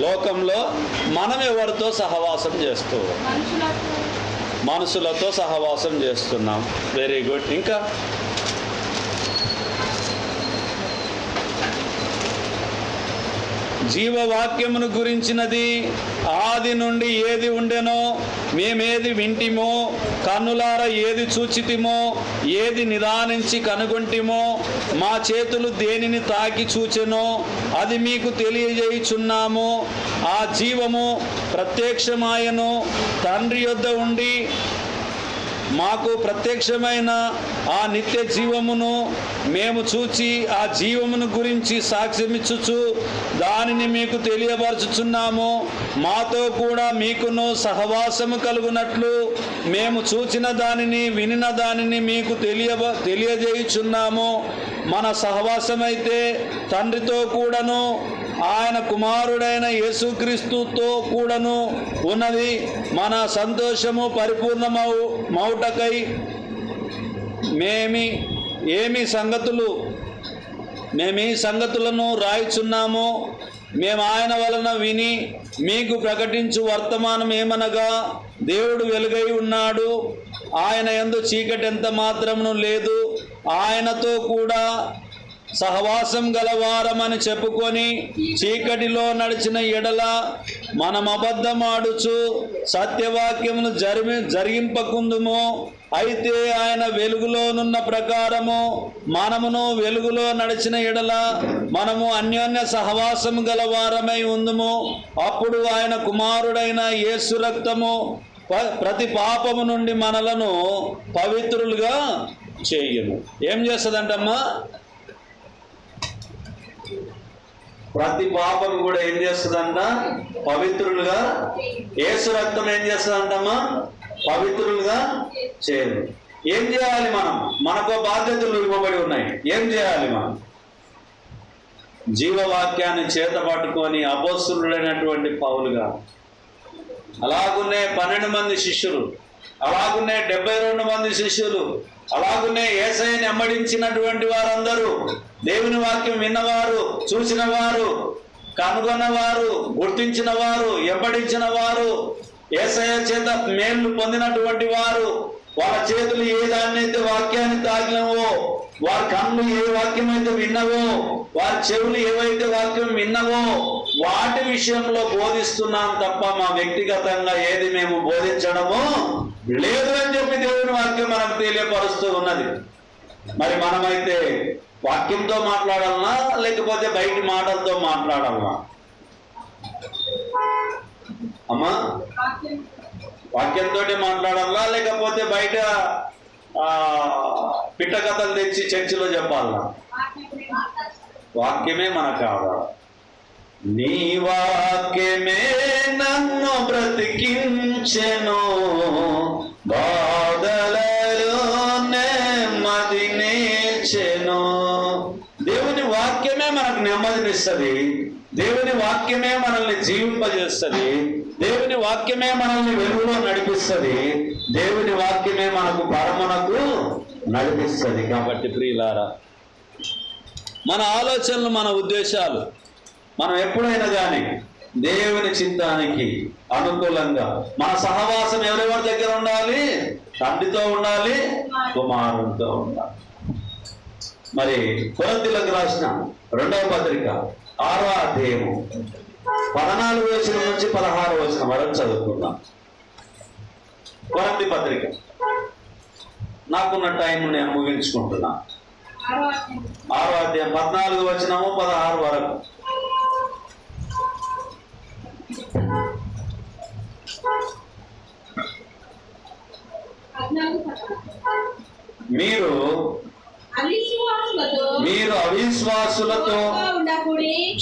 లోకంలో మనం ఎవరితో సహవాసం చేస్తూ మనుషులతో. సహవాసం చేస్తున్నాం. వెరీ గుడ్ ఇంకా జీవవాక్యమును గురించినది ఆది నుండి ఏది ఉండెనో మేమేది వింటిమో కన్నులార ఏది చూచితిమో ఏది నిదానించి కనుగొంటిమో మా చేతులు దేనిని తాకి చూచెనో అది మీకు తెలియజేయుచున్నాము. ఆ జీవము ప్రత్యక్షమాయను. తండ్రి యొద్ద ఉండి మాకు ప్రత్యక్షమైన ఆ నిత్య జీవమును మేము చూచి ఆ జీవమును గురించి సాక్ష్యమిచ్చుచు దానిని మీకు తెలియపరచుచున్నాము. మాతో కూడా మీకును సహవాసము కలుగునట్లు మేము చూచిన దానిని వినిన దానిని మీకు తెలియబ తెలియజేయుచున్నాము. మన సహవాసమైతే తండ్రితో కూడాను ఆయన కుమారుడైన యేసుక్రీస్తుతో కూడాను ఉన్నది. మన సంతోషము పరిపూర్ణమౌ మౌటకై మేమి ఏమి సంగతులు మేము ఈ సంగతులను రాయిచున్నాము మేము ఆయన వలన విని మీకు ప్రకటించు వర్తమానం ఏమనగా దేవుడు వెలుగై ఉన్నాడు. ఆయన ఎందు చీకటి ఎంత మాత్రమును లేదు. ఆయనతో కూడా సహవాసం గలవారమని చెప్పుకొని చీకటిలో నడిచిన ఎడల మనం అబద్ధమాడుచు సత్యవాక్యమును జరిమి జరిగింపకుందుము అయితే ఆయన వెలుగులోనున్న ప్రకారము మనమును వెలుగులో నడిచిన ఎడల మనము అన్యోన్య సహవాసము గలవారమై ఉందుము. అప్పుడు ఆయన కుమారుడైన యేసు రక్తము ప- ప్రతి పాపము నుండి మనలను పవిత్రులుగా చేయును. ఏం చేస్తుందంటమ్మా? ప్రతి పాపం కూడా ఏం చేస్తుందంట? పవిత్రులుగా ఏసు రక్తం ఏం చేస్తుందంటమ్మా? పవిత్రులుగా చేయదు. ఏం చేయాలి మనం? మనకు బాధ్యతలు ఇవ్వబడి ఉన్నాయి. ఏం చేయాలి మనం? జీవవాక్యాన్ని చేత పట్టుకొని అపోస్తుడైనటువంటి పౌలుగా. అలాగునే పన్నెండు మంది శిష్యులు అలాగునే డెబ్బై రెండు మంది శిష్యులు అలాగునే ఏసైని అమ్మడించినటువంటి వారందరూ దేవుని వాక్యం విన్నవారు చూసిన వారు కనుగొన్నవారు గుర్తించిన వారు ఎంబడించిన వారు ఏసయ చేత మేలు పొందినటువంటి వారు వాళ్ళ చేతులు ఏ దాన్నైతే వాక్యాన్ని తాగినవో వారి కన్ను ఏ వాక్యం అయితే విన్నవో వారి చెవులు ఏవైతే వాక్యం విన్నవో వాటి విషయంలో బోధిస్తున్నాం తప్ప మా వ్యక్తిగతంగా ఏది మేము బోధించడము లేదు అని చెప్పి దేవుని వాక్యం మనకు తెలియపరుస్తూ ఉన్నది. మరి మనమైతే వాక్యంతో మాట్లాడాలనా లేకపోతే బయటి మాటలతో మాట్లాడాలనా? అమ్మా వాక్యంతో మాట్లాడాలా లేకపోతే బయట పిట్ట కథలు తెచ్చి చర్చిలో చెప్పాలా వాక్యమే మనకు కావాలి. నీ వాక్యమే నన్ను బ్రతికించెను. బాధలలో నెమ్మది నేర్చెను. దేవుని వాక్యమే మనకు నెమ్మదినిస్తుంది దేవుని వాక్యమే మనల్ని జీవింపజేస్తుంది. దేవుని వాక్యమే మనల్ని వెలుగులో నడిపిస్తుంది. దేవుని వాక్యమే మనకు పరమనకు నడిపిస్తుంది. కాబట్టి ప్రియులారా మన ఆలోచనలు మన ఉద్దేశాలు మనం ఎప్పుడైనా కానీ దేవుని చింతానికి అనుకూలంగా మన సహవాసం ఎవరెవరి దగ్గర ఉండాలి? తండ్రితో ఉండాలి? కుమారుడితో ఉండాలి. మరి కొరంతిలకు రాసిన రెండవ పత్రిక ఆరో అధ్యాయము పద్నాలుగు వచ్చిన నుంచి పదహారు వచ్చిన వరకు చదువుకుందాం. కొరంతి పత్రిక. నాకున్న టైం నేను ముగించుకుంటున్నా. ఆరో అధ్యాయం. ఆరో అధ్యాయం పద్నాలుగు వచనము పదహారు వరకు పద్నాలుగు పద్నాలుగు. మీరు మీరు అవిశ్వాసులతో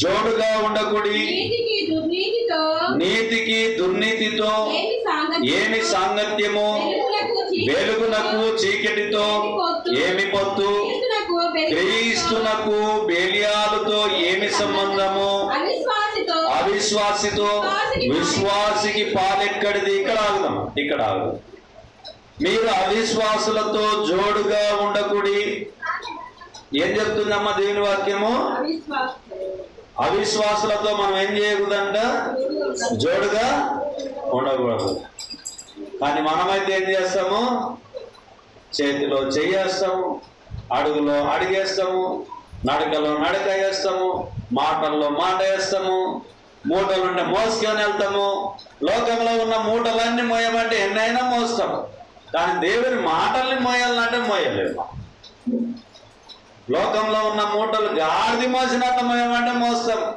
జోడుగా ఉండకుడి నీతికి దుర్నీతితో ఏమి సాంగత్యము? వెలుగునకు చీకటితో ఏమి పొత్తు క్రీస్తునకు బేలియాలతో ఏమి సంబంధము? అవిశ్వాసితో అవిశ్వాసితో విశ్వాసికి పాలెక్కడిది? ఇక్కడ ఆగుదాం ఇక్కడ ఆగుదాం. మీరు అవిశ్వాసులతో జోడుగా ఉండకూడి. ఏం చెప్తుందమ్మా దేవుని వాక్యము? అవిశ్వాసులతో మనం ఏం చేయకూడదంట? జోడుగా ఉండకూడదు. కానీ మనమైతే ఏం చేస్తాము? చేతిలో చెయ్యేస్తాము అడుగులో అడిగేస్తాము నడకలో నడక వేస్తాము మాటల్లో మాట వేస్తాము మూటలు ఉంటే మోసుకొని వెళ్తాము. లోకంలో ఉన్న మూటలన్నీ మోయమంటే ఎన్నైనా మోస్తాము. కానీ దేవుని మాటల్ని మోయాలంటే మోయలేము లోకంలో ఉన్న మూటలు గాడిది మోసినట్టు మోయమంటే మోస్తాం.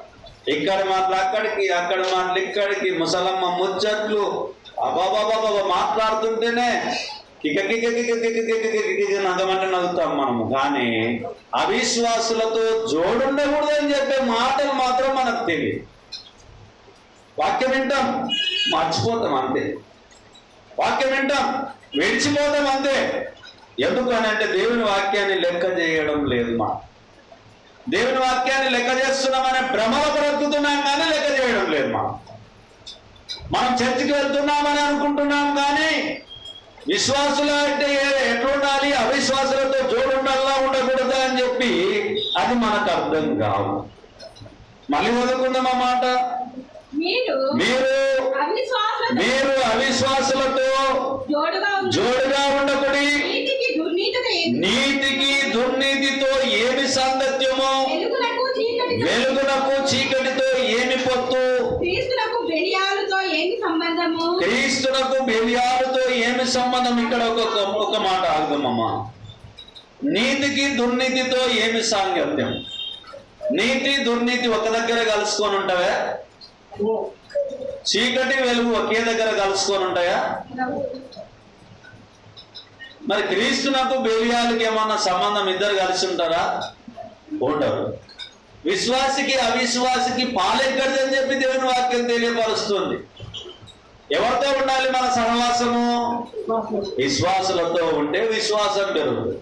ఇక్కడ మాటలు అక్కడికి అక్కడ మాటలు ఇక్కడికి ముసలమ్మ ముచ్చట్లు అబాబాబాబా మాట్లాడుతుంటేనే కిక కిక కిక కిక కిక కిక నగమంటే నవ్వుతాం మనము. కానీ అవిశ్వాసులతో జోడుండకూడదని చెప్పే మాటలు మాత్రం మనకు తెలియదు. వాక్యం వింటాం మర్చిపోతాం అంతే. వాక్యం వింటాం విడిచిపోతాం అంతే. ఎందుకు అని అంటే దేవుని వాక్యాన్ని లెక్క చేయడం లేదు మా దేవుని వాక్యాన్ని లెక్క చేస్తున్నామనే భ్రమలో బ్రతుకుతున్నాం కానీ లెక్క చేయడం లేదు మా మనం చర్చికి వెళ్తున్నామని అనుకుంటున్నాం కానీ విశ్వాసులు అంటే ఎట్లుండాలి? అవిశ్వాసులతో జోడుండాలా ఉండకూడదా అని చెప్పి అది మనకు అర్థం కావు. మళ్ళీ చదువుకుందాం మాట? మీరు మీరు అవిశ్వాసులతో జోడుగా ఉండి. జోడుగా ఉండకుడి. నీతికి దుర్నీతితో ఏమి- సాంగత్యమో? వెలుగునకు చీకటితో ఏమి పొత్తు? క్రీస్తునకు బెలియాలతో ఏమి సంబంధము? క్రీస్తునకు బెలియాలతో ఏమి సంబంధం? ఇక్కడ ఒక ఒక మాట ఆగుదమ్మా నీతికి దుర్నీతితో ఏమి సాంగత్యం? నీతి దుర్నీతి ఒక దగ్గర కలుసుకొని ఉంటావా? చీకటి వెలుగు ఒకే దగ్గర కలుసుకొని ఉంటాయా? మరి క్రీస్తునకు బెలియాలకి ఏమన్నా సంబంధం? ఇద్దరు కలిసి ఉంటారా? ఉండరు. విశ్వాసికి అవిశ్వాసికి పాలెక్కడిది అని చెప్పి దేవుని వాక్యం తెలియపరుస్తుంది. ఎవరితో ఉండాలి మన సహవాసము? విశ్వాసులతో ఉంటే విశ్వాసం పెరుగుతుంది.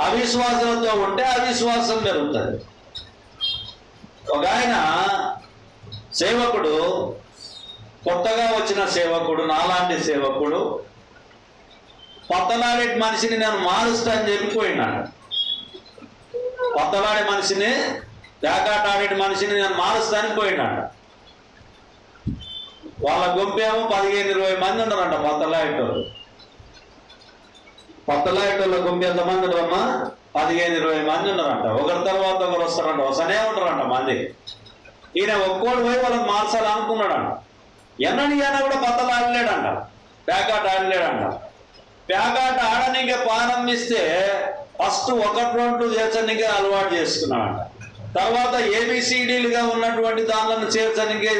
అవిశ్వాసులతో ఉంటే అవిశ్వాసం పెరుగుతుంది. ఒక ఆయన సేవకుడు కొత్తగా వచ్చిన సేవకుడు నాలాంటి సేవకుడు కొత్తలాడే మనిషిని నేను మారుస్తా అని చెప్పిపోయినాడు కొత్తలాడే మనిషిని పేకాట ఆడే మనిషిని నేను మారుస్తాను పోయినాడు. వాళ్ళ గుంపేమో పదిహేను ఇరవై మంది ఉన్నారంట కొత్తలాయటోళ్ళు కొత్తలాయటోళ్ళ గుంపు ఎంతమంది ఉన్నారమ్మా? పదిహేను ఇరవై మంది ఉన్నారంట. ఒకరి తర్వాత ఒకరు వస్తారంట. వస్తూనే ఉంటారంట మంది. ఈయన ఒక్కోడు పోయి వాళ్ళని మార్చాలి అనుకున్నాడంట. ఎన్నని ఈయన కూడా బద్దలు ఆడలేడంట. ప్యాకాట్ ఆడలేడంట. ప్యాకాట్ ఆడనీకే ప్రారంభిస్తే ఫస్ట్ ఒకటి రెండు చేర్చనికే అలవాటు చేసుకున్నాడంట. తర్వాత ఏబిసిడీలుగా ఉన్నటువంటి దానిలను చేర్చనికే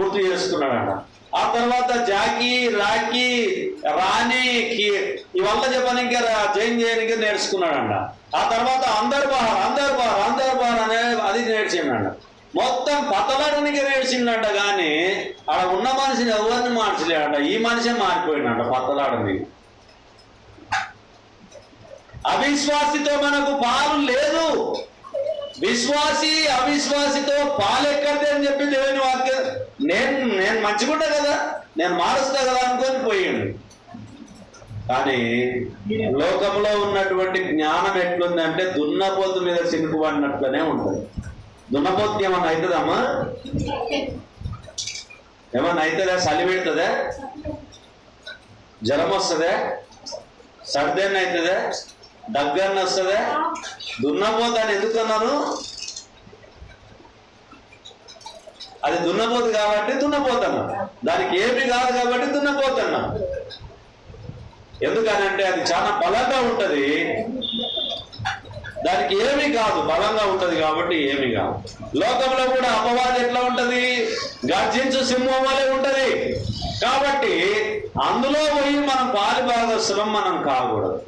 గుర్తు చేసుకున్నాడంట. ఆ తర్వాత జాకీ రాకీ రాణి కి- ఇవల్ల చెప్పడానికి జైన్ చేయడానికి నేర్చుకున్నాడంట. ఆ తర్వాత అందరు బహార్ అందరు బహార్ అందరు బహార్ అనే అది నేర్చిండంట. మొత్తం పతలడానికి వేసిండట కానీ అక్కడ ఉన్న మనిషిని ఎవరిని మార్చలేడంట ఈ మనిషి మారిపోయిందంట పతలాడని అవిశ్వాసితో మనకు పాలు లేదు. విశ్వాసి అవిశ్వాసితో పాలు ఎక్కడితే అని చెప్పి దేవుని వాక్యం. నేను నేను మంచిగుంటా కదా? నేను మారుస్తా కదా అనుకొని పోయాడు. కానీ లోకంలో ఉన్నటువంటి జ్ఞానం ఎట్లుందంటే దున్నపోతు మీద చినుకుపడినట్లనే ఉంటుంది. దున్నపోతు ఏమన్నా అవుతుందమ్మా ఏమన్నా అవుతుందా చలి పెడుతుందా? జ్వరం వస్తుందా? సర్ది అవుతుందా? దగ్గరన వస్తుందా? దున్నపోతాను అని ఎందుకు అన్నాను? అది దున్నపోతు కాబట్టి దున్నపోతున్నా దానికి ఏమి కాదు కాబట్టి దున్నపోతున్నా ఎందుకనంటే అది చాలా బలంగా ఉంటది. దానికి ఏమీ కాదు బలంగా ఉంటది కాబట్టి ఏమీ కాదు. లోకంలో కూడా అపవాది ఎట్లా ఉంటది? గర్జించు సింహం వలె ఉంటది. కాబట్టి అందులో పోయి మనం పాలి భాగస్వరం మనం కాకూడదు.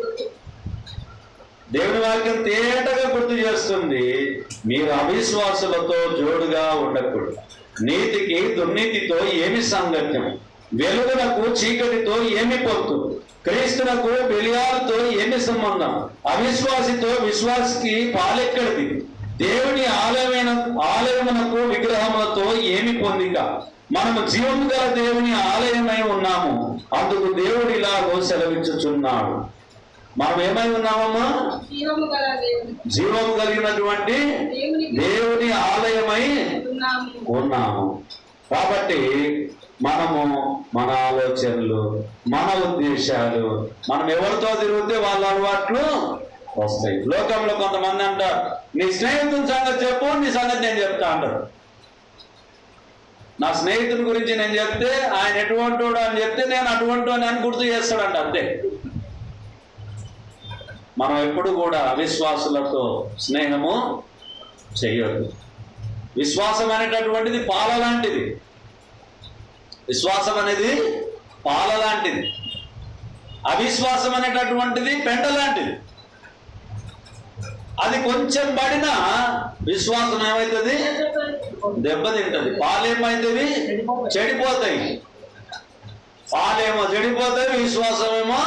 దేవుని వాక్యం తేటగా గుర్తు చేస్తుంది మీరు అవిశ్వాసులతో జోడుగా ఉండకూడదు. నీతికి దుర్నీతితో ఏమి సాంగత్యం? వెలుగునకు చీకటితో ఏమి పొత్తు క్రీస్తునకు బెలియాలతో ఏమి సంబంధం? అవిశ్వాసితో విశ్వాసికి పాలెక్కడిది? దేవుని ఆలయమైన ఆలయమునకు విగ్రహములతో ఏమి పొందిక? మనము జీవము గల దేవుని ఆలయమై ఉన్నాము. అందుకు దేవుడు ఇలాగో సెలవించుచున్నాడు మనం ఏమై ఉన్నామమ్మా? జీవము కలిగినటువంటి దేవుని ఆలయమై ఉన్నాము. కాబట్టి మనము మన ఆలోచనలు మన ఉద్దేశాలు మనం ఎవరితో తిరిగితే వాళ్ళ అలవాట్లు వస్తాయి. లోకంలో కొంతమంది అంటారు నీ స్నేహితుని సంగతి చెప్పు నీ సంగతి నేను చెప్తా అంటారు. నా స్నేహితుని గురించి నేను చెప్తే ఆయన ఎటువంటి అని చెప్తే నేను అటువంటి అని గుర్తు చేస్తాడంట అంతే. మనం ఎప్పుడు కూడా అవిశ్వాసులతో స్నేహము చేయొద్దు విశ్వాసం అనేటటువంటిది పాల లాంటిది విశ్వాసం అనేది పాల లాంటిది. అవిశ్వాసం అనేటటువంటిది పెంట లాంటిది. అది కొంచెం పడినా విశ్వాసం ఏమవుతుంది దెబ్బతింటది. పాలేమవుతుంది చెడిపోతాయి. పాలేమో చెడిపోతాయి విశ్వాసం ఏమో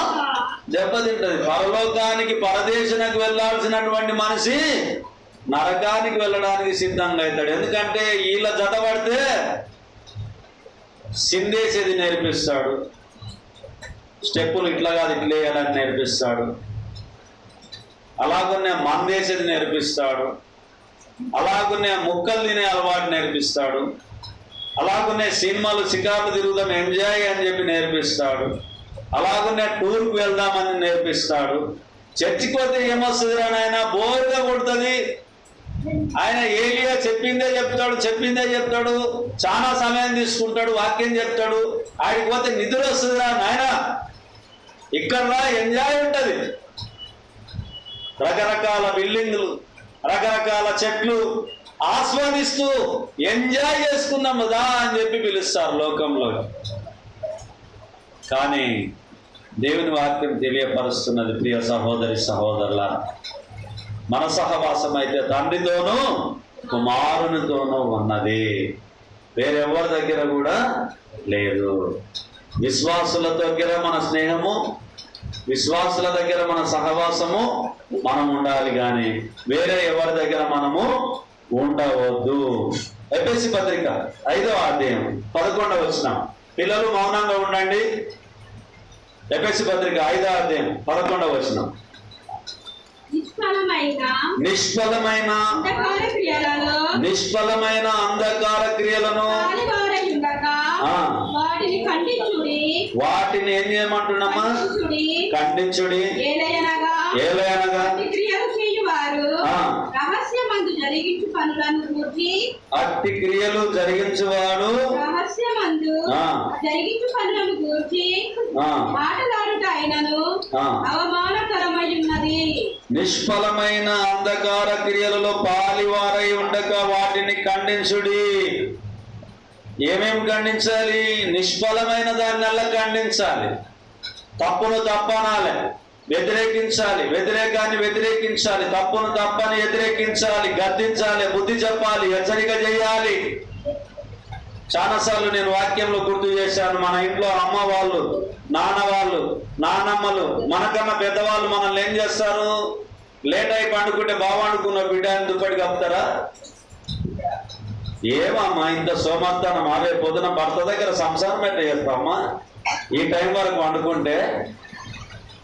దెబ్బతింటది. పరలోకానికి పరదేశానికి వెళ్ళాల్సినటువంటి మనిషి నరకానికి వెళ్ళడానికి సిద్ధంగా అవుతాడు. ఎందుకంటే వీళ్ళ జత పడితే సిందేసేది నేర్పిస్తాడు. స్టెప్పులు ఇట్లా కాదు ఇట్లా వేయాలని నేర్పిస్తాడు. అలాగనే మందేసేది నేర్పిస్తాడు. అలాగనే ముక్కలు తినే అలవాటు నేర్పిస్తాడు. అలాగనే సినిమాలు షికార్లు తిరుగుదాం ఎంజాయ్ అని చెప్పి నేర్పిస్తాడు. అలాగనే టూర్కి వెళ్దామని నేర్పిస్తాడు. చర్చికి పోతే ఏమొస్తుంది రానైనా బోర్గా కొడుతుంది. ఆయన ఏలియా చెప్పిందే చెప్తాడు చెప్పిందే చెప్తాడు చాలా సమయం తీసుకుంటాడు వాక్యం చెప్తాడు. ఆయనకి పోతే నిద్ర వస్తుందిరా నాయన. ఇక్కడ ఎంజాయ్ ఉంటది. రకరకాల బిల్డింగ్లు రకరకాల చెట్లు ఆస్వాదిస్తూ ఎంజాయ్ చేసుకుందాం దా అని చెప్పి పిలుస్తారు లోకంలో కానీ దేవుని వాక్యం తెలియపరుస్తున్నది ప్రియ సహోదరి సహోదరుల మన సహవాసం అయితే తండ్రితోనూ కుమారునితోనూ ఉన్నది. వేరెవరి దగ్గర కూడా లేదు. విశ్వాసుల దగ్గర మన స్నేహము విశ్వాసుల దగ్గర మన సహవాసము మనం ఉండాలి కానీ వేరే ఎవరి దగ్గర మనము ఉండవద్దు. ఎపిసి పత్రిక ఐదవ అధ్యాయం పదకొండవ వచ్చిన పిల్లలు మౌనంగా ఉండండి. ఎపిసి పత్రిక ఐదవ అధ్యాయం పదకొండవ వచ్చినాం నిష్ఫలమైన? నిష్ఫలమైన? అంధకార క్రియలలో? నిష్ఫలమైన అంధకార క్రియలను. వాటిని ఖండించుడి. వాటిని ఏం చేయమంటున్నామా? ఖండించుడి. ఖండించుడి. ఏలయనగా క్రియలు చేయువారు. రహస్యమందు జరిగించు పనులను గూర్చి అట్టి క్రియలు జరిగించువాడు? రహస్యమందు. జరిగించు పనులను ఆ. మాటలాడుట. అవమానకరమై ఉన్నది నిష్ఫలమైన అంధకార క్రియలలో పాలివారై ఉండక వాటిని ఖండించుడి. ఏమేమి ఖండించాలి? నిష్ఫలమైన దాన్నల్లా ఖండించాలి. తప్పును తప్పనాలి. వ్యతిరేకించాలి వ్యతిరేకాన్ని వ్యతిరేకించాలి తప్పును తప్పని వ్యతిరేకించాలి గద్దించాలి బుద్ధి చెప్పాలి హెచ్చరిక చేయాలి. చాలాసార్లు నేను వాక్యంలో గుర్తు చేశాను మన ఇంట్లో అమ్మ వాళ్ళు నాన్న వాళ్ళు నానమ్మలు మనకన్నా పెద్దవాళ్ళు మనల్ని ఏం చేస్తారు? లేట్ అయి పండుకుంటే బాగా బిడ్డ దుప్పటి కప్పుతారా? ఏమమ్మా ఇంత సోమర్థనం అవే పొద్దున భర్త దగ్గర సంసారం ఎట్లా చేస్తామా ఈ టైం వరకు వండుకుంటే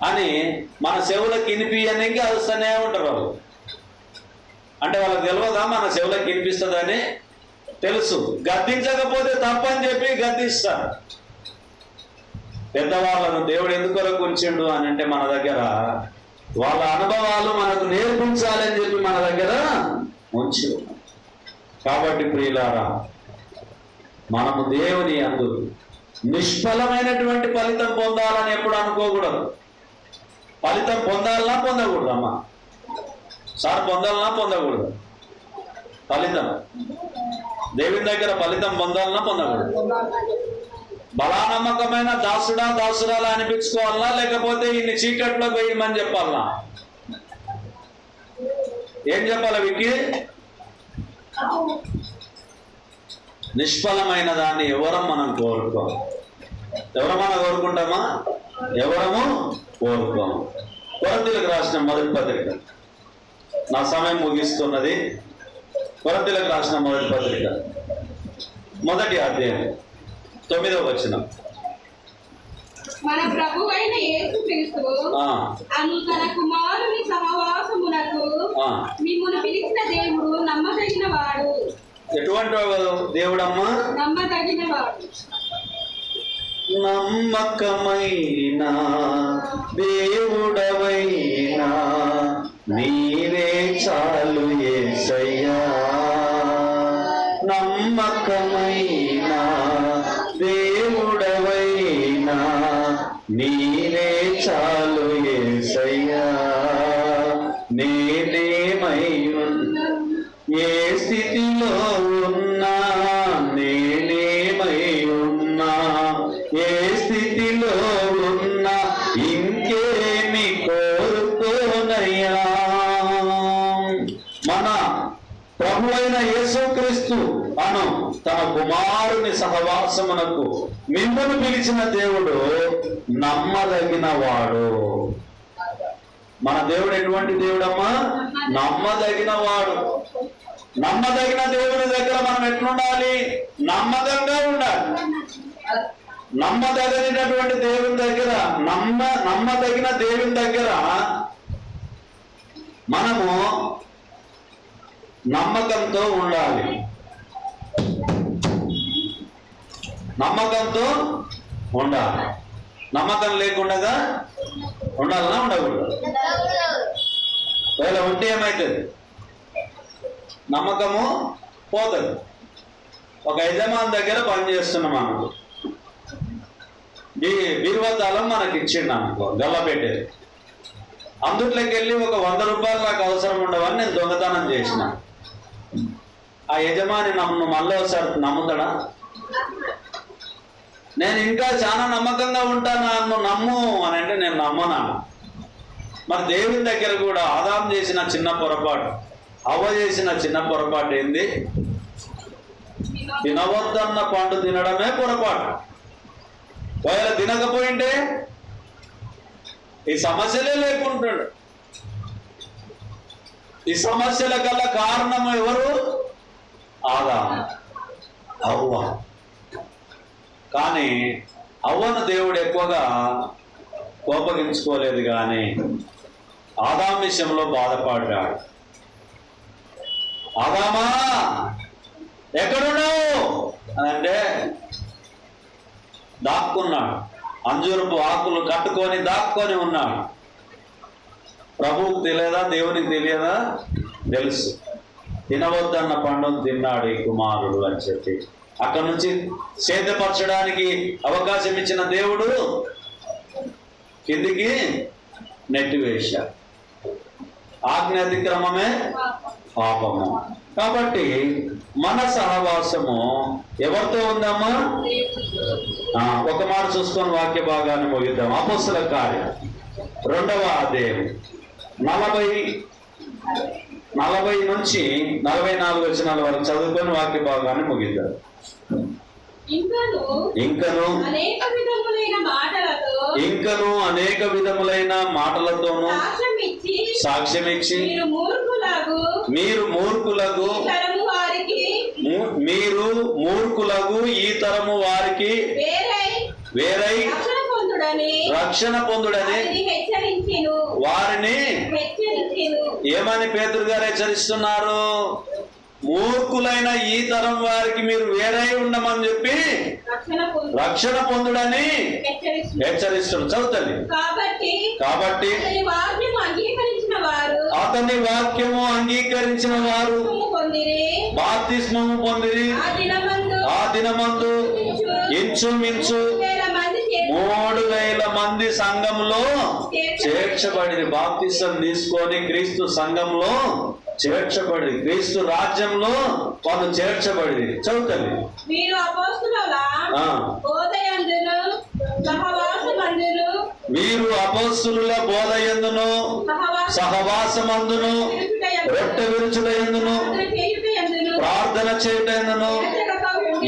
అని మన చెవులకు వినిపించడానికి అరుస్తూనే ఉంటారు వాళ్ళు. అంటే వాళ్ళకి తెలియదా మన చెవులకు వినిపిస్తుందని? తెలుసు. గద్దించకపోతే తప్పని చెప్పి గద్దిస్తారు. పెద్దవాళ్ళను దేవుడు ఎందుకొరకు ఉంచిండు అని అంటే మన దగ్గర వాళ్ళ అనుభవాలు మనకు నేర్పించాలని చెప్పి మన దగ్గర ఉంచు. కాబట్టి ప్రియులారా మనము దేవుని అందు నిష్ఫలమైనటువంటి ఫలితం పొందాలని ఎప్పుడు అనుకోకూడదు. ఫలితం పొందాలన్నా పొందకూడదు అమ్మా సార్ పొందాలన్నా పొందకూడదు. ఫలితం. దేవుని దగ్గర ఫలితం పొందాలన్నా పొందకూడదు. బలానమ్మకమైన దాసుడా దాసురాలా అనిపించుకోవాలనా లేకపోతే ఇన్ని చీకట్లో వేయమని చెప్పాలనా ఏం చెప్పాలి విక్కి? నిష్ఫలమైన దాన్ని ఎవరం మనం కోరుకోం. ఎవరమన్నా కోరుకుంటామా? ఎవరము కోరుకోము. కొరంతీలకు రాసిన మొదటి పత్రిక. నా సమయం ముగిస్తున్నది. కొరంతీలకు రాసిన మొదటి పత్రిక. మొదటి అధ్యాయం. తొమ్మిదవ వచనం. మన ప్రభు అయిన యేసు క్రీస్తు ఆ, అను తన కుమారుని సహవాసమునకు ఆ. మిమ్మును పిలిచిన దేవుడు నమ్మదగిన వాడు ఎటువంటి వాడు దేవుడమ్మా? నమ్మదగిన వాడు నమ్మకమైన దేవుడవైనా నీవే చాలు ఏసయ్యా. నమ్మక విశ్వాసమునకు మిమ్మల్ని పిలిచిన దేవుడు నమ్మదగిన వాడు మన దేవుడు ఎటువంటి దేవుడమ్మా? నమ్మదగిన వాడు నమ్మదగిన దేవుడి దగ్గర మనం ఎట్లుండాలి? నమ్మకంగా ఉండాలి. నమ్మదగినటువంటి దేవుని దగ్గర నమ్మ నమ్మదగిన దేవుని దగ్గర మనము నమ్మకంతో ఉండాలి. నమ్మకంతో ఉండాలి. నమ్మకం లేకుండా ఉండాలన్నా ఉండకూడదు. ఒకవేళ ఉంటే ఏమవుతుంది నమ్మకము పోతుంది. ఒక యజమాని దగ్గర పనిచేస్తున్నాం అనుకో. బీ బీరువతాలం మనకి ఇచ్చిండు అనుకో గల్ల పెట్టేది అందుట్లోకి వెళ్ళి ఒక వంద రూపాయలు నాకు అవసరం ఉండవని నేను దొంగతనం చేసిన. ఆ యజమాని నన్ను మళ్ళీ ఒకసారి నమ్ముతాడా? నేను ఇంకా చాలా నమ్మకంగా ఉంటాను నన్ను నమ్ము అని అంటే నేను నమ్మనా మరి దేవుని దగ్గర కూడా ఆదాం చేసిన చిన్న పొరపాటు అవ్వ చేసిన చిన్న పొరపాటు ఏంది? తినవద్దన్న పండు తినడమే పొరపాటు. ఒకవేళ తినకపోయింటే ఈ సమస్యలే లేకుంటాడు. ఈ సమస్యల కల్లా కారణం ఎవరు? ఆదాం అవ్వ కానీ అవ్వను దేవుడు ఎక్కువగా కోపగించుకోలేదు కానీ ఆదాం విషయంలో బాధపడ్డాడు. ఆదామా ఎక్కడున్నావు? అని అంటే దాక్కున్నాడు. అంజూరపు ఆకులు కట్టుకొని దాక్కొని ఉన్నాడు. ప్రభువుకు తెలియదా దేవునికి తెలియదా? తెలుసు. తినవద్దన్న పండును తిన్నాడు ఈ కుమారుడు అని చెప్పి. అక్కడ నుంచి సేద్యపరచడానికి అవకాశం ఇచ్చిన దేవుడు కిందికి నెట్టివేశాడు ఆజ్ఞ అతిక్రమమే పాపము. కాబట్టి మన సహవాసము ఎవరితో ఉందమ్మా? ఒక మాట చూసుకొని వాక్య భాగాన్ని ముగిద్దాం. అపస్సుల కార్యం. రెండవ అధ్యాయం. నలభై నలభై నుంచి నలభై నాలుగు వచనాల వరకు చదువుకొని వాక్య భాగాన్ని ముగిద్దాం. ఇంకను ఇంకను అనేక విధములైన మాటలతో ఇంకను అనేక విధములైన మాటలతోనూ సాక్ష్యం ఇచ్చి మీరు మూర్ఖులకు మీరు మూర్ఖులకు తరము వారికి ము- మీరు మూర్ఖులకు ఈ తరము వారికి వేరై రక్షణ పొందుడని వారిని ఏమని పేతురు గారు హెచ్చరిస్తున్నారు? మూర్ఖులైన ఈ తరం వారికి మీరు వేరై ఉండమని చెప్పి రక్షణ పొందు రక్షణ పొందుడని హెచ్చరిస్తున్నారు. చదువుతుంది కాబట్టి కాబట్టి అతని వాక్యము అంగీకరించిన వారు బాప్తిస్మము పొందిరి. ఆ దినమందు ఇంచుమించు మూడు వేల మంది సంఘంలో చేర్చబడింది బాప్తిసం తీసుకొని క్రీస్తు సంఘంలో చేర్చబడింది క్రీస్తు రాజ్యంలో వాళ్ళు చేర్చబడింది చదువుతుంది మీరు అపోస్తుల మీరు బోధ ఎందును సహవాస సహవాసమందును రొట్టె విరుచుట ఎందును ప్రార్థన చేయట ఎందును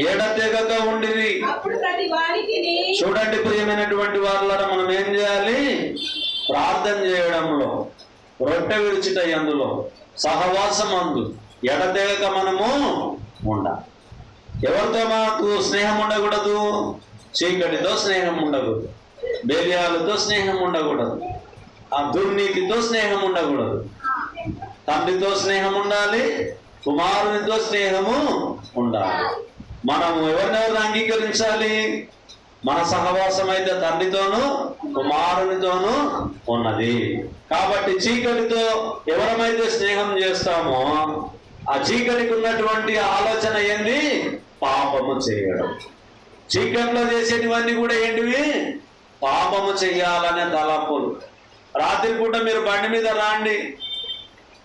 ఎడతెగక ఉండి, చూడండి ప్రియమైనటువంటి వాళ్ళ మనం ఏం చేయాలి? ప్రార్థన చేయడంలో. రొట్టె విడిచిట అందులో సహవాసం అందు ఎడతెగక మనము ఉండాలి ఎవరితో మనకు స్నేహం ఉండకూడదు? చీకటితో స్నేహం ఉండకూడదు. బేలియాలతో స్నేహం ఉండకూడదు. ఆ దుర్నీతితో స్నేహం ఉండకూడదు. తండ్రితో స్నేహం ఉండాలి. కుమారునితో స్నేహము ఉండాలి. మనము ఎవరినెవరిని అంగీకరించాలి? మన సహవాసం అయితే తండ్రితోనూ కుమారునితోనూ ఉన్నది. కాబట్టి చీకటితో ఎవరమైతే స్నేహం చేస్తామో ఆ చీకటికి ఉన్నటువంటి ఆలోచన ఏంది? పాపము చేయడం. చీకట్లో చేసేటివన్నీ కూడా ఏంటివి? పాపము చెయ్యాలనే తలపులు. రాత్రిపూట మీరు బండి మీద రాండి.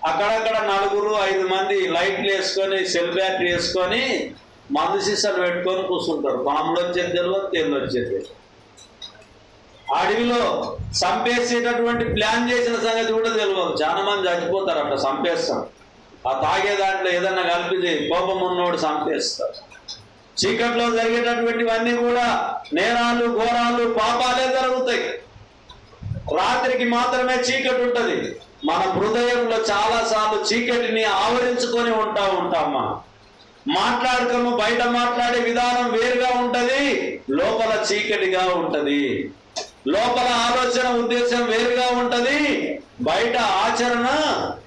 అక్కడక్కడ నలుగురు ఐదు మంది లైట్లు వేసుకొని సెల్ బ్యాటరీ వేసుకొని మందు సీసాలు పెట్టుకొని కూర్చుంటారు. పాములు వచ్చేది తెలియదు తేళ్ళు వచ్చేది తెలియదు. అడవిలో చంపేసేటటువంటి ప్లాన్ చేసిన సంగతి కూడా తెలియదు చాలా మంది చచ్చిపోతారు అట్లా చంపేస్తాం. ఆ తాగే దాంట్లో ఏదన్నా కలిపి కోపం ఉన్నోడు చంపేస్తారు చీకట్లో జరిగేటటువంటివన్నీ కూడా నేరాలు ఘోరాలు పాపాలే జరుగుతాయి. రాత్రికి మాత్రమే చీకటి ఉంటుంది. మన హృదయంలో చాలాసార్లు చీకటిని ఆవరించుకొని ఉంటా ఉంటాం మనం మాట్లాడకము బయట మాట్లాడే విధానం వేరుగా ఉంటది లోపల చీకటిగా ఉంటది. లోపల ఆలోచన ఉద్దేశం వేరుగా ఉంటది బయట ఆచరణ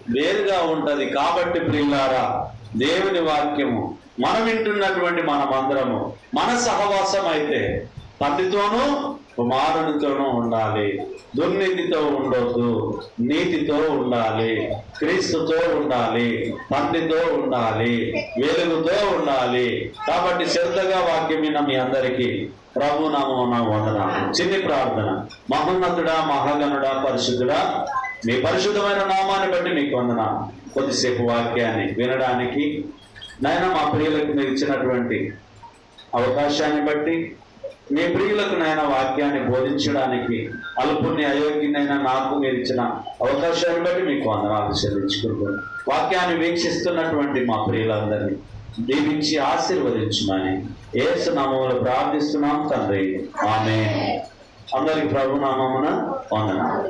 వేరుగా ఉంటది. కాబట్టి ప్రిల్లారా దేవుని వాక్యము మనం వింటున్నటువంటి మనమందరము మన సహవాసం అయితే తండ్రితోనూ కుమారుడితోనూ ఉండాలి. దుర్నీతితో ఉండొద్దు నీతితో ఉండాలి. క్రీస్తుతో ఉండాలి తండ్రితో ఉండాలి వెలుగుతో ఉండాలి. కాబట్టి శ్రద్ధగా వాక్యం విన్న మీ అందరికీ ప్రభు నామమున వందన చిన్ని ప్రార్థన. మహోన్నతుడా మహాగనుడా పరిశుద్ధుడా మీ పరిశుద్ధమైన నామాన్ని బట్టి మీకు వందన కొద్దిసేపు వాక్యాన్ని వినడానికి నాయన మా ప్రియులకు మీరు ఇచ్చినటువంటి అవకాశాన్ని బట్టి మీ ప్రియులకు నాయన వాక్యాన్ని బోధించడానికి అల్పుని అయోగ్యనైనా నాకు మీరు ఇచ్చిన అవకాశాన్ని బట్టి మీకు వందనాలు చెల్లించుకుంటున్నాను వాక్యాన్ని వీక్షిస్తున్నటువంటి మా ప్రియులందరినీ దీవించి ఆశీర్వదించమని ఏసు నామములు ప్రార్థిస్తున్నాం తండ్రి. ఆమె అందరికి ప్రభు నామమున వందనాలు.